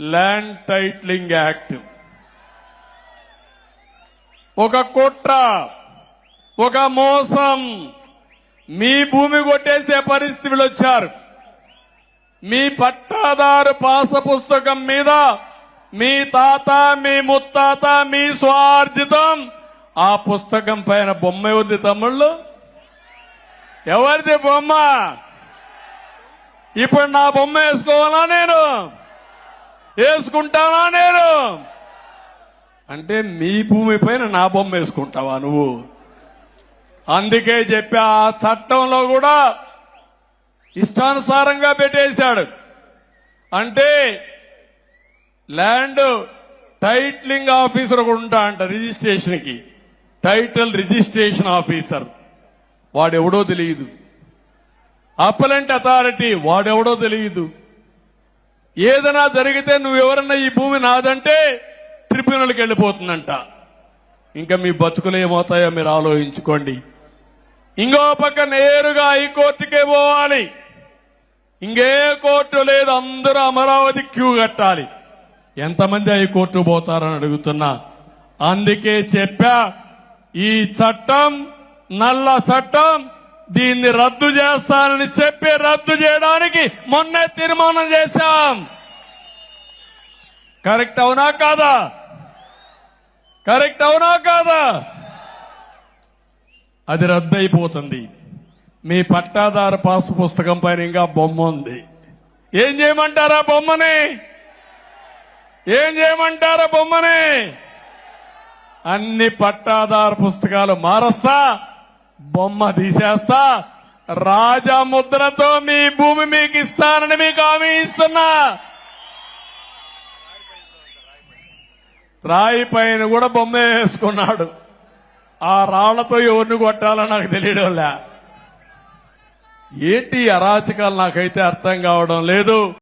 Land titling act ఒక కుట్ర ఒక మోసం. మీ భూమి కొట్టేసే పరిస్థితులు వచ్చారు. మీ పట్టాదారు పాస పుస్తకం మీద మీ తాత మీ ముత్తాత మీ స్వార్జితం ఆ పుస్తకం పైన బొమ్మ ఉంది తమ్ముళ్ళు. ఎవరిది బొమ్మ? ఇప్పుడు నా బొమ్మ వేసుకోవాలా నేను? వేసుకుంటానా నేను? అంటే మీ భూమి పైన నా బొమ్మ వేసుకుంటావా నువ్వు? అందుకే చెప్పి ఆ చట్టంలో కూడా ఇష్టానుసారంగా పెట్టేశాడు. అంటే ల్యాండ్ టైట్లింగ్ ఆఫీసర్ కూడా ఉంటా అంట రిజిస్ట్రేషన్కి టైటిల్ రిజిస్ట్రేషన్ ఆఫీసర్. వాడెవడో తెలియదు అప్పలెంట్ అథారిటీ వాడెవడో తెలియదు ఏదైనా జరిగితే నువ్వు ఎవరన్నా ఈ భూమి నాదంటే ట్రిబ్యునల్కి వెళ్ళిపోతుందంట. ఇంకా మీ బతుకులు ఏమవుతాయో మీరు ఆలోచించుకోండి. ఇంకో పక్క నేరుగా హైకోర్టుకే పోవాలి. ఇంకే కోర్టు లేదు అందరూ అమరావతి క్యూ కట్టాలి. ఎంతమంది హైకోర్టు పోతారని అడుగుతున్నా. అందుకే చెప్పా ఈ చట్టం నల్ల చట్టం దీన్ని రద్దు చేస్తానని చెప్పి రద్దు చేయడానికి మొన్నే తీర్మానం చేశాం. కరెక్ట్ అవునా కాదా? కరెక్ట్ అవునా కాదా? అది రద్దు అయిపోతుంది మీ పట్టాదారు పాస్ పుస్తకం పైన ఇంకా బొమ్మ ఉంది. ఏం చేయమంటారా బొమ్మని? ఏం చేయమంటారా బొమ్మని? అన్ని పట్టాదారు పుస్తకాలు మారస్తా. బొమ్మ తీసేస్తా. రాజముద్రతో మీ భూమి మీకు ఇస్తానని మీకు హామీ ఇస్తున్నా. రాయి పైన కూడా బొమ్మ వేసుకున్నాడు. ఆ రాళ్ళతో ఎవరిని కొట్టాలో నాకు తెలియడంలే. ఏంటి అరాచకాలు? నాకైతే అర్థం కావడం లేదు.